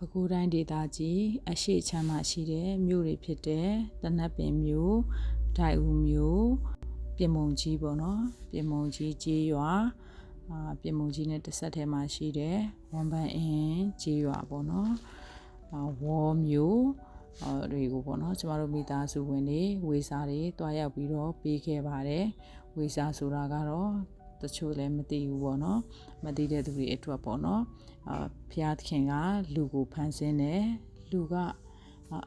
ပဲခူးတိုင်းဒေသကြီးအရှိချမ်းမှာရှိတဲ့မြို့တွေဖြစ်တဲ့တနတ်ပင်မြို့ဒိုက်ဦးမြို့ပြင်မုံကြီးပေါ့နော်ပြင်မုံကြီးကျေးရွာအာပြင်မုံကြီးနဲ့တစ်ဆက်ထဲမှာရှိတဲ့ဝန်ပန်းအင်းကျေးရွာပေါ့နော်အာဝေါ်မြို့အော်တွေကိုပေါ့နော်ကျမတို့မိသားစုဝင်တွေဝေစာတွေတွားရောက်ပြီးတော့ပေးခဲ့ပါတယ်ဝေစာဆိုတာကတော့ တချို့လည်းမသိဘူးပေါ့နော်မသိတဲ့သူတွေအတွက်ပေါ့နော်အာဖျားသခင်ကလူကိုဖန်ဆင်းတယ်လူက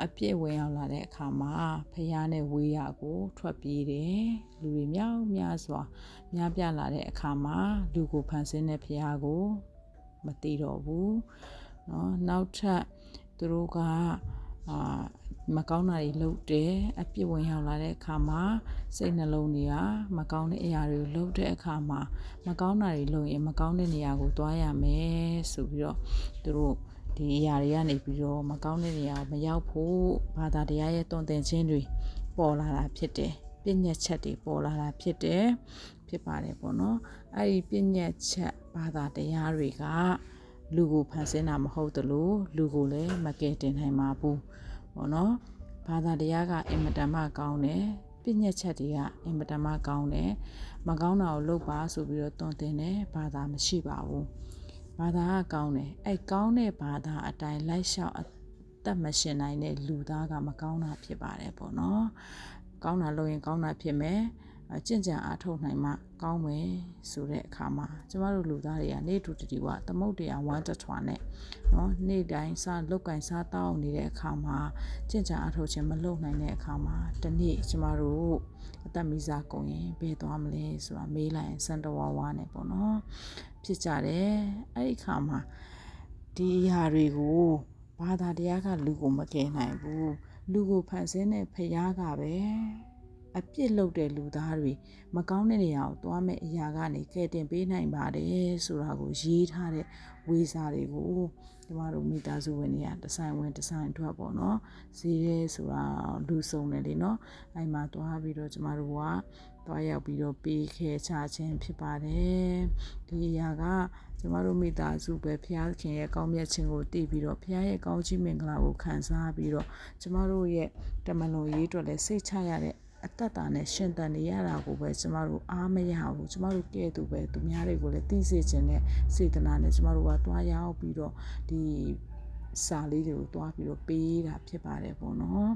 အပြည့်ဝင်ရောက်လာတဲ့အခါမှာဖျားနဲ့ဝေးရကို ထွက်ပြေးတယ်လူတွေမြောက်များစွာများပြလာတဲ့အခါမှာလူကိုဖန်ဆင်းတဲ့ဖျားကိုမသိတော့ဘူးเนาะနောက်ထပ်သူတို့ကအာ မကောင်းတာတွေလုပ်တယ်အပြစ်ဝင်ရောက်လာတဲ့အခါမှာစိတ်နှလုံးတွေကမကောင်းတဲ့အရာတွေကိုလုပ်တဲ့အခါမှာမကောင်းတာတွေလုပ်ရင် မကောင်းတဲ့နေရာကိုသွားရမယ်ဆိုပြီးတော့သူတို့ဒီအရာတွေကနေပြီးတော့မကောင်းတဲ့နေရာကိုမရောက်ဖို့ဘာသာတရားရဲ့တွင်တင်ခြင်းတွေပေါ်လာတာဖြစ်တယ်ပြည့်ညက်ချက်တွေပေါ်လာတာဖြစ်တယ်ဖြစ်ပါတယ်ပေါ့နော်အဲ့ဒီပြည့်ညက်ချက်ဘာသာတရားတွေကလူကိုဖန်ဆင်းတာမဟုတ်သလိုလူကိုလည်းမကယ်တင်နိုင်ပါဘူး ပေါ့နော်ဘာသာတရားကအင်မတန်မှကောင်းတယ်ပြည့်ညက်ချက်တွေကအင်မတန်မှကောင်းတယ်မကောင်းတာကိုလုပ်ပါဆိုပြီးတော့တွန်းတင်တယ်ဘာသာမရှိပါဘူးဘာသာကကောင်းတယ်အဲ့ကောင်းတဲ့ဘာသာအတိုင်းလိုက်လျှောက်အသက်မရှင်နိုင်တဲ့လူသားကမကောင်းတာဖြစ်ပါတယ်ပေါ့နော်ကောင်းတာလုပ်ရင်ကောင်းတာဖြစ်မယ်အ ကြင်ကြံအားထုတ်နိုင်မှကောင်းမယ်ဆိုတဲ့အခါမှာကျမတို့လူသားတွေကနေ့တူတတီဝသမုတ်တရားဝမ်းတထွာနဲ့နော်နေ့တိုင်းစားလုတ်ကင်စားတောင်းနေတဲ့အခါမှာကြင်ကြံအားထုတ်ခြင်းမလုပ်နိုင်တဲ့အခါမှာဒီနေ့ကျမတို့အသက်မီးစားကုန်ရင်ဘယ်သွားမလဲဆိုတာမေးလိုက်ရင်စံတဝါဝါနဲ့ပေါ့နော်ဖြစ်ကြတယ်အဲ့ဒီအခါမှာဒီအရာတွေကိုဘာသာတရားကလူကိုမကယ်နိုင်ဘူးလူကိုဖန်ဆင်းတဲ့ဖရားကပဲ အပြစ်လုပ်တဲ့လူသားတွေမကောင်းတဲ့နေရာကိုသွားမဲ့အရာကနေကဲတင်ပေးနိုင်ပါတယ်ဆိုတာကိုရေးထားတဲ့ဝေစာတွေကိုကျမတို့မိသားစုဝင်တွေကဒီဇိုင်းဝင်ဒီဇိုင်းအတွက်ပေါ့နော်ဈေးရဲဆိုတာလူစုံတယ်လေနော်အဲ့မှာသွားပြီးတော့ကျမတို့ကသွားရောက်ပြီးတော့ပေးခဲချခြင်းဖြစ်ပါတယ်ဒီအရာကကျမတို့မိသားစုပဲဖခင်ခင်ရဲ့ကောင်းမြတ်ခြင်းကိုတည်ပြီးတော့ဖခင်ရဲ့ကောင်းချီးမင်္ဂလာကိုခံစားပြီးတော့ကျမတို့ရဲ့တမန်တော်ရေးအတွက်လည်းစိတ်ချရတဲ့ အသက်တာနဲ့ရှင်သန်နေရတာကိုပဲကျမတို့အားမရဘူးကျမတို့ကဲ့သို့ပဲသူများတွေကိုလည်းသိစေခြင်းနဲ့စေတနာနဲ့ကျမတို့ကတွားရောက်ပြီးတော့ဒီစာလေးတွေကိုတွားပြီးတော့ပေးတာဖြစ်ပါတယ်ပေါ့နော်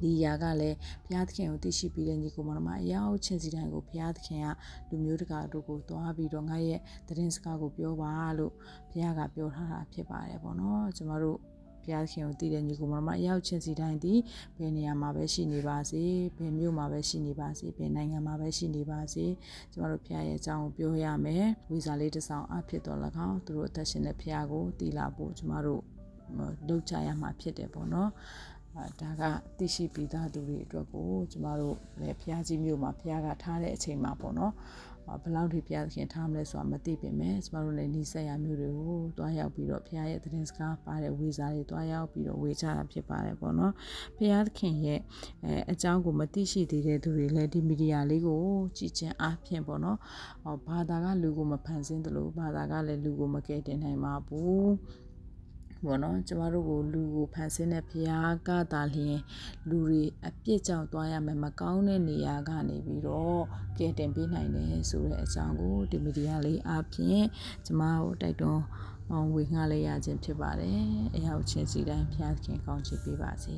ဒီຢာကလည်းဘုရားသခင်ကိုသိရှိပြီးတဲ့ညီကိုမတော်မအရောက်ချင်းစီတိုင်းကိုဘုရားသခင်ကလူမျိုးတကာတို့ကိုတွားပြီးတော့ငါရဲ့သတင်းစကားကိုပြောပါလို့ဘုရားကပြောထားတာဖြစ်ပါတယ်ပေါ့နော်ကျမတို့ ဘုရားခင်ကိုတည်တဲ့ညီကိုမတော်မအရောက်ချင်းစီတိုင်းဒီဘယ်နေရာမှာပဲရှိနေပါစေဘယ်မြို့မှာပဲရှိနေပါစေဘယ်နိုင်ငံမှာပဲရှိနေပါစေကျမတို့ဘုရားရဲ့အကြောင်းကိုပြောရမယ်ဝိဇာလေးတစ်ဆောင်အဖြစ်တော်၎င်းသူတို့အသက်ရှင်တဲ့ဘုရားကိုတည်လာဖို့ကျမတို့လုပ်ကြရမှာဖြစ်တယ်ပေါ့နော်ဒါကသိရှိပြီးသားသူတွေအတွက်ကိုကျမတို့လည်းဘုရားကြီးမြို့မှာဘုရားကထားတဲ့အချိန်မှာပေါ့နော် ဘယ်လောက်ထိဘုရားသခင်ထားမလဲဆိုတာမသိပေမဲ့ကျမတို့လည်းဤဆက်ရမျိုးတွေကိုတွားရောက်ပြီးတော့ဘုရားရဲ့သတင်းစကားပါတဲ့ဝေစာတွေတွားရောက်ပြီးတော့ဝေချတာဖြစ်ပါတယ်ပေါ့နော်ဘုရားသခင်ရဲ့အဲအကြောင်းကိုမသိရှိသေးတဲ့သူတွေလည်းဒီမီဒီယာလေးကိုကြည်ကျင်အားဖြင့်ပေါ့နော်ဘာသာကလူကိုမဖန်ဆင်းသလိုဘာသာကလည်းလူကိုမကယ်တင်နိုင်ပါဘူး ပေါ့နော်ကျမတို့ကိုလူကိုဖန်ဆင်းတဲ့ဘုရားကသာလျှင်လူတွေအပြစ်ကြောင့်သွားရမယ်မကောင်းတဲ့နေရာကနေပြီးတော့ကယ်တင်ပေးနိုင်တယ်ဆိုတဲ့အကြောင်းကိုဒီမီဒီယာလေးအပြင်ကျမတို့တိုက်တွန်းအောင်ဝေငှလေးရခြင်းဖြစ်ပါတယ်အရောက်ချင်းစီတိုင်းဘုရားခင်ကောင်းချီးပေးပါစေ